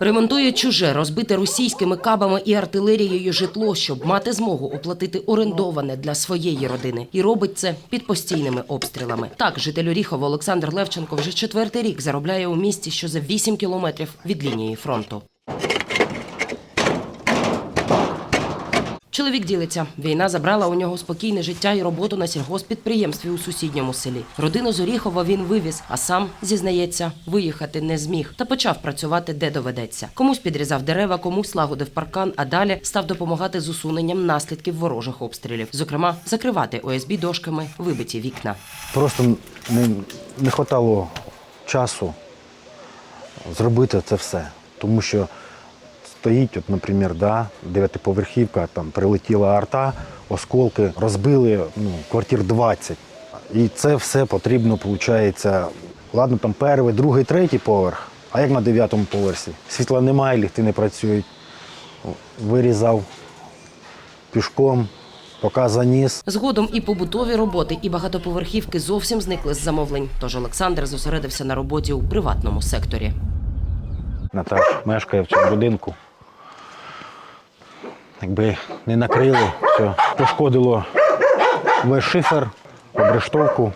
Ремонтує чуже, розбите російськими кабами і артилерією житло, щоб мати змогу оплатити орендоване для своєї родини. І робить це під постійними обстрілами. Так, житель Оріхова Олександр Левченко вже четвертий рік заробляє у місті, що за 8 кілометрів від лінії фронту. Чоловік ділиться. Війна забрала у нього спокійне життя і роботу на сільгоспідприємстві у сусідньому селі. Родину з Оріхова він вивіз, а сам зізнається, виїхати не зміг та почав працювати де доведеться. Комусь підрізав дерева, комусь лагодив паркан, а далі став допомагати з усуненням наслідків ворожих обстрілів. Зокрема, закривати ОСБ дошками вибиті вікна. Просто не, не хватало часу зробити це все. Тому що стоїть, от, наприклад, да, дев'ятиповерхівка, там прилетіла арта, осколки, розбили ну, квартир 20. І це все потрібно, виходить, ладно, там перший, другий, третій поверх, а як на дев'ятому поверсі? Світла немає, ліфти не працюють. Вирізав пішком, поки заніс. Згодом і побутові роботи, і багатоповерхівки зовсім зникли з замовлень. Тож Олександр зосередився на роботі у приватному секторі. Наташ мешкає в цьому будинку. Якби не накрили, все. Пошкодило весь шифер, обрештовку.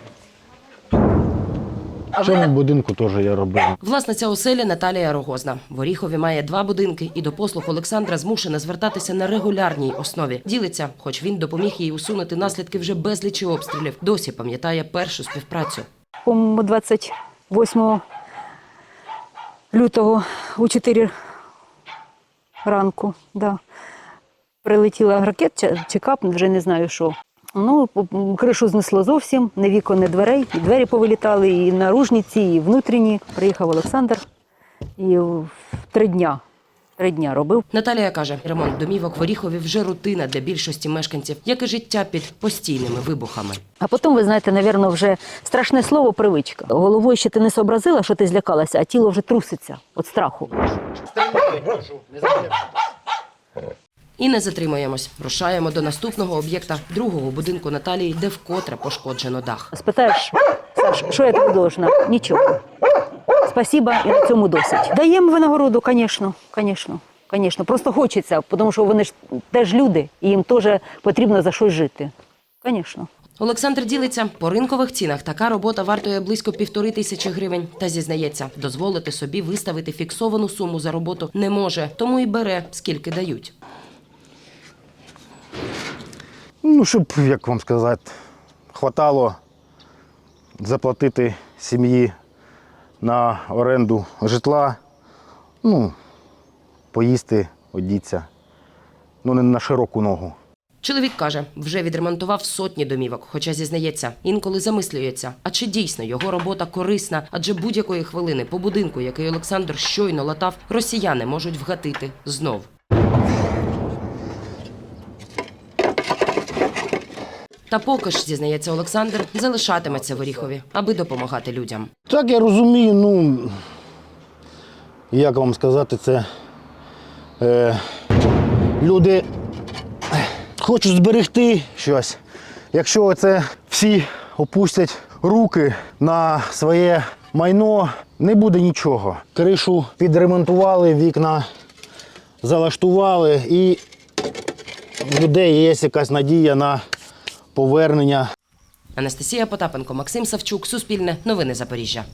В цьому будинку теж я робив. Власниця оселі Наталія Рогозна. В Оріхові має два будинки, і до послуг Олександра змушена звертатися на регулярній основі. Ділиться, хоч він допоміг їй усунути наслідки вже безлічі обстрілів. Досі пам'ятає першу співпрацю. По-моєму, 28 лютого у 4 ранку. Да. Прилетіла ракет чи- кап, вже не знаю що. Ну, кришу знесло зовсім, не вікон, не дверей. І двері повилітали, і наружні ці, і внутрішні. Приїхав Олександр і в три дня, три дня робив. Наталія каже, ремонт домівок в Оріхові вже рутина для більшості мешканців, як і життя під постійними вибухами. А потім, ви знаєте, напевно, вже страшне слово привичка. Головою ще ти не сообразила, що ти злякалася, а тіло вже труситься від страху. І не затримуємось. Рушаємо до наступного об'єкта другого будинку Наталії, де вкотре пошкоджено дах. Спитаєш, Саш, що я тобі должна? Нічого. Спасіба, і на цьому досить. Даємо винагороду, звісно, звісно. Звісно, просто хочеться, тому що вони ж теж люди, і їм теж потрібно за щось жити. Звісно. Олександр ділиться по ринкових цінах. Така робота вартує близько півтори тисячі гривень. Та зізнається, дозволити собі виставити фіксовану суму за роботу не може, тому і бере скільки дають. Ну, щоб, як вам сказати, хватало заплатити сім'ї на оренду житла, ну, поїсти, одіться. Ну, не на широку ногу. Чоловік каже, вже відремонтував сотні домівок, хоча зізнається, інколи замислюється, а чи дійсно його робота корисна, адже будь-якої хвилини по будинку, який Олександр щойно латав, росіяни можуть вгатити знов. Та поки ж, зізнається Олександр, залишатиметься в Оріхові, аби допомагати людям. Так я розумію, ну, як вам сказати, це е, люди хочуть зберегти щось. Якщо це всі опустять руки на своє майно, не буде нічого. Кришу підремонтували, вікна залаштували і в людей є якась надія на повернення Анастасія Потапенко, Максим Савчук, Суспільне, Новини Запоріжжя.